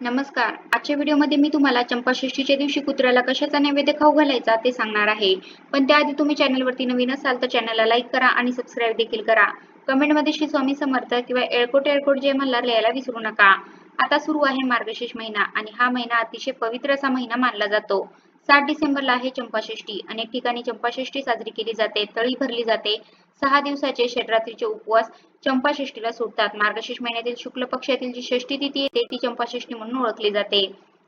नमस्कार. आजच्या व्हिडिओमध्ये मी तुम्हाला चंपाषष्ठीच्या दिवशी कुत्र्याला कशाचा नैवेद्य खाऊ घालायचा ते सांगणार आहे. पण त्याआधी तुम्ही चॅनलवरती नवीन असाल तर चॅनलला लाईक करा आणि सबस्क्राईब देखील करा. कमेंटमध्ये श्री स्वामी समर्थ किंवा एळकोट एळकोट जय मल्हार लिहायला विसरू नका. आता सुरू आहे मार्गशीर्ष महिना आणि हा महिना अतिशय पवित्र असा महिना मानला जातो. सात डिसेंबरला आहे चंपाषष्ठी. अनेक ठिकाणी चंपाषष्ठी साजरी केली जाते तळी भरली जाते. सहा दिवसाचे षटरात्रीचे उपवास चंपाषष्ठीला सुटतात मार्गशीर्ष महिन्यातील शुक्ल पक्षातील जी षष्ठी तिथी येते ती चंपाषष्ठी म्हणून ओळखली जाते.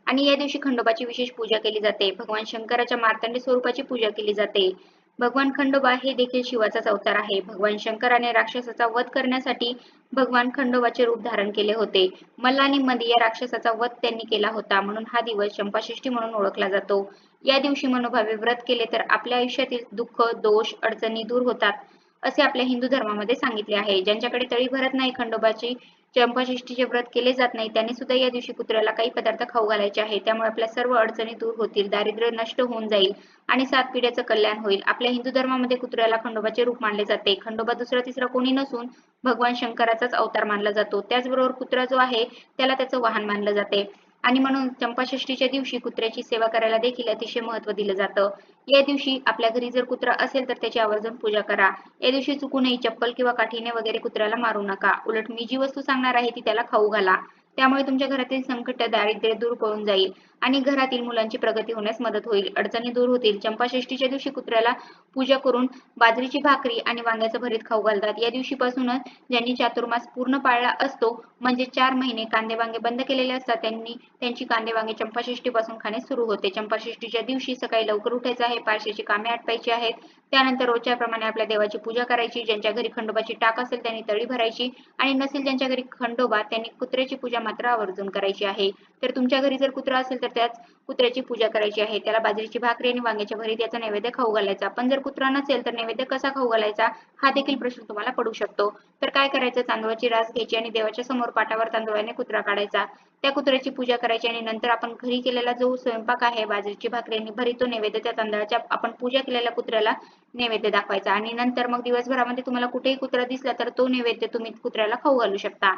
आणि या दिवशी खंडोबाची विशेष पूजा केली जाते. भगवान शंकराच्या मार्तंड स्वरूपाची पूजा केली जाते. भगवान खंडोबा हे देखील शिवाचाच अवतार आहे. भगवान शंकराने राक्षसाचा वध करण्यासाठी भगवान खंडोबाचे रूप धारण केले होते. मल्लानी मध्ये या राक्षसाचा वध त्यांनी केला होता. म्हणून हा दिवस चंपाषष्ठी म्हणून ओळखला जातो. या दिवशी मनोभावे व्रत केले तर आपल्या आयुष्यातील दुःख दोष अडचणी दूर होतात. असे आपल्या हिंदू धर्मामध्ये सांगितले आहे. ज्यांच्याकडे तळी भरत नाही खंडोबाची चंपाषष्ठीचे व्रत केले जात नाही त्यांनी सुद्धा या दिवशी कुत्र्याला काही पदार्थ खाऊ घालायचे आहे. त्यामुळे आपल्या सर्व अडचणी दूर होतील दारिद्र्य नष्ट होऊन जाईल आणि सात पिढ्याचं कल्याण होईल. आपल्या हिंदू धर्मामध्ये कुत्र्याला खंडोबाचे रूप मानले जाते. खंडोबा दुसरा तिसरा कोणी नसून भगवान शंकराचाच अवतार मानला जातो. त्याचबरोबर कुत्रा जो आहे त्याला त्याचं वाहन मानलं जाते. आणि म्हणून चंपाषष्टीच्या दिवशी कुत्र्याची सेवा करायला देखील अतिशय महत्त्व दिलं जातं. या दिवशी आपल्या घरी जर कुत्रा असेल तर त्याची आवर्जून पूजा करा. या दिवशी चुकूनही चप्पल किंवा काठीने वगैरे कुत्र्याला मारू नका. उलट मी जी वस्तू सांगणार आहे ती त्याला खाऊ घाला. त्यामुळे तुमच्या घरातील संकट दारिद्र्य दूर करून जाईल. आणि घरातील मुलांची प्रगती होण्यास मदत होईल. अडचणी दूर होतील. चंपाषष्ठीच्या दिवशी कुत्र्याला पूजा करून बाजरीची भाकरी आणि वांग्याचं भरीत खाऊ घालतात. या दिवशीपासूनच ज्यांनी चातुर्मास पूर्ण पाळला असतो म्हणजे चार महिने कांदे वांगे बंद केलेले असतात त्यांनी त्यांची कांदे वांगे चंपाषष्टी पासून खाणे सुरू होते. चंपाषष्ठीच्या दिवशी सकाळी लवकर उठायचं आहे. पारशीची कामे आटपायची आहेत. त्यानंतर रोजच्या प्रमाणे आपल्या देवाची पूजा करायची. ज्यांच्या घरी खंडोबाची टाक असेल त्यांनी तळी भरायची. आणि नसेल ज्यांच्या घरी खंडोबा त्यांनी कुत्र्याची पूजा मात्र आवर्जून करायची आहे. तर तुमच्या घरी जर कुत्रा असेल तर त्याच कुत्र्याची पूजा करायची आहे. त्याला बाजरीची भाकरी आणि वांग्याच्या भरीत याचा नैवेद्य खाऊ घालायचा. पण जर कुत्रा नसेल तर नैवेद्य कसा खाऊ घालायचा? हा देखील प्रश्न तुम्हाला पडू शकतो. तर काय करायचं? तांदूळाची रास घ्यायची आणि देवाच्या समोर पाटावर तांदूळाने कुत्रा काढायचा. त्या कुत्र्याची पूजा करायची आणि नंतर आपण घरी केलेला जो स्वयंपाक आहे बाजरीची भाकरी आणि भरी तो नैवेद्य त्या तांदळाच्या आपण पूजा केलेल्या कुत्र्याला नैवेद्य दाखवायचा. आणि नंतर मग दिवसभरामध्ये तुम्हाला कुठेही कुत्रा दिसला तर तो नैवेद्य तुम्ही कुत्र्याला खाऊ घालू शकता.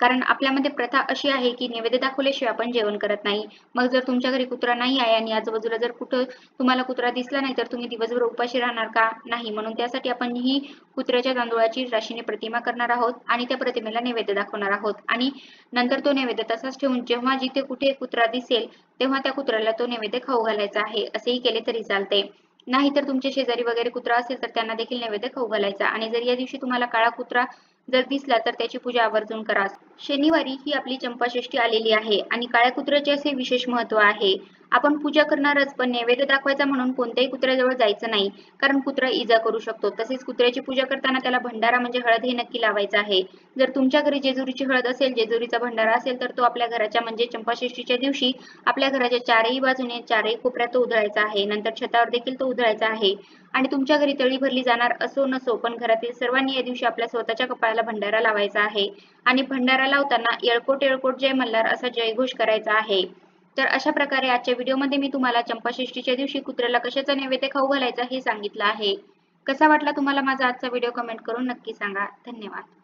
कारण आपल्यामध्ये प्रथा अशी आहे की नैवेद्य दाखवल्याशिवाय आपण जेवण करत नाही. मग जर तुमच्या घरी कुत्रा नाही आहे आणि आजूबाजूला जर कुठं तुम्हाला कुत्रा दिसला नाही तर तुम्ही दिवसभर उपाशी राहणार का? नाही. म्हणून त्यासाठी आपण ही कुत्र्याच्या तांदूळाची राशीने प्रतिमा करणार आहोत आणि त्या प्रतिमेला नैवेद्य दाखवणार आहोत. आणि नंतर तो नैवेद्य तसाच ठेवून जेव्हा जिथे कुठे कुत्रा दिसेल तेव्हा त्या कुत्र्याला तो नैवेद्य खाऊ घालायचा आहे. असेही केले तरी चालते. नाहीतर तुमचे शेजारी वगैरे कुत्रा असेल तर त्यांना देखील नैवेद्य खाऊ घालायचा. आणि जर या दिवशी तुम्हाला काळा कुत्रा जर दिसला तर त्याची पूजा आवर्जून करा. शनिवारी ही आपली चंपाषष्ठी आलेली आहे आणि काळ्या कुत्र्याचे असे विशेष महत्त्व आहे. आपण पूजा करणारच पण नैवेद्य दाखवायचा म्हणून कोणत्याही कुत्र्याजवळ जायचं नाही. कारण कुत्रा इजा करू शकतो. तसेच कुत्र्याची पूजा करताना त्याला भंडारा म्हणजे हळद हे नक्की लावायचं आहे. जर तुमच्या घरी जेजुरीची हळद असेल जेजुरीचा भंडारा असेल तर तो आपल्या घराच्या म्हणजे चंपाषष्ठीच्या दिवशी आपल्या घराच्या चारही बाजूने चारही कोपऱ्यात तो उधळायचा आहे. नंतर छतावर देखील तो उधळायचा आहे. आणि तुमच्या घरी तळी भरली जाणार असो नसो पण घरातील सर्वांनी या दिवशी आपल्या स्वतःच्या कपाळाला भंडारा लावायचा आहे. आणि भंडारा लावताना येळकोट येळकोट जय मल्हार असा जयघोष करायचा आहे. तर अशा प्रकारे आजच्या व्हिडिओमध्ये मी तुम्हाला चंपाषष्टीच्या दिवशी कुत्र्याला कशाचा नैवेद्य खाऊ घालायचा हे सांगितलं आहे. कसा वाटला तुम्हाला माझा आजचा व्हिडिओ कमेंट करून नक्की सांगा. धन्यवाद.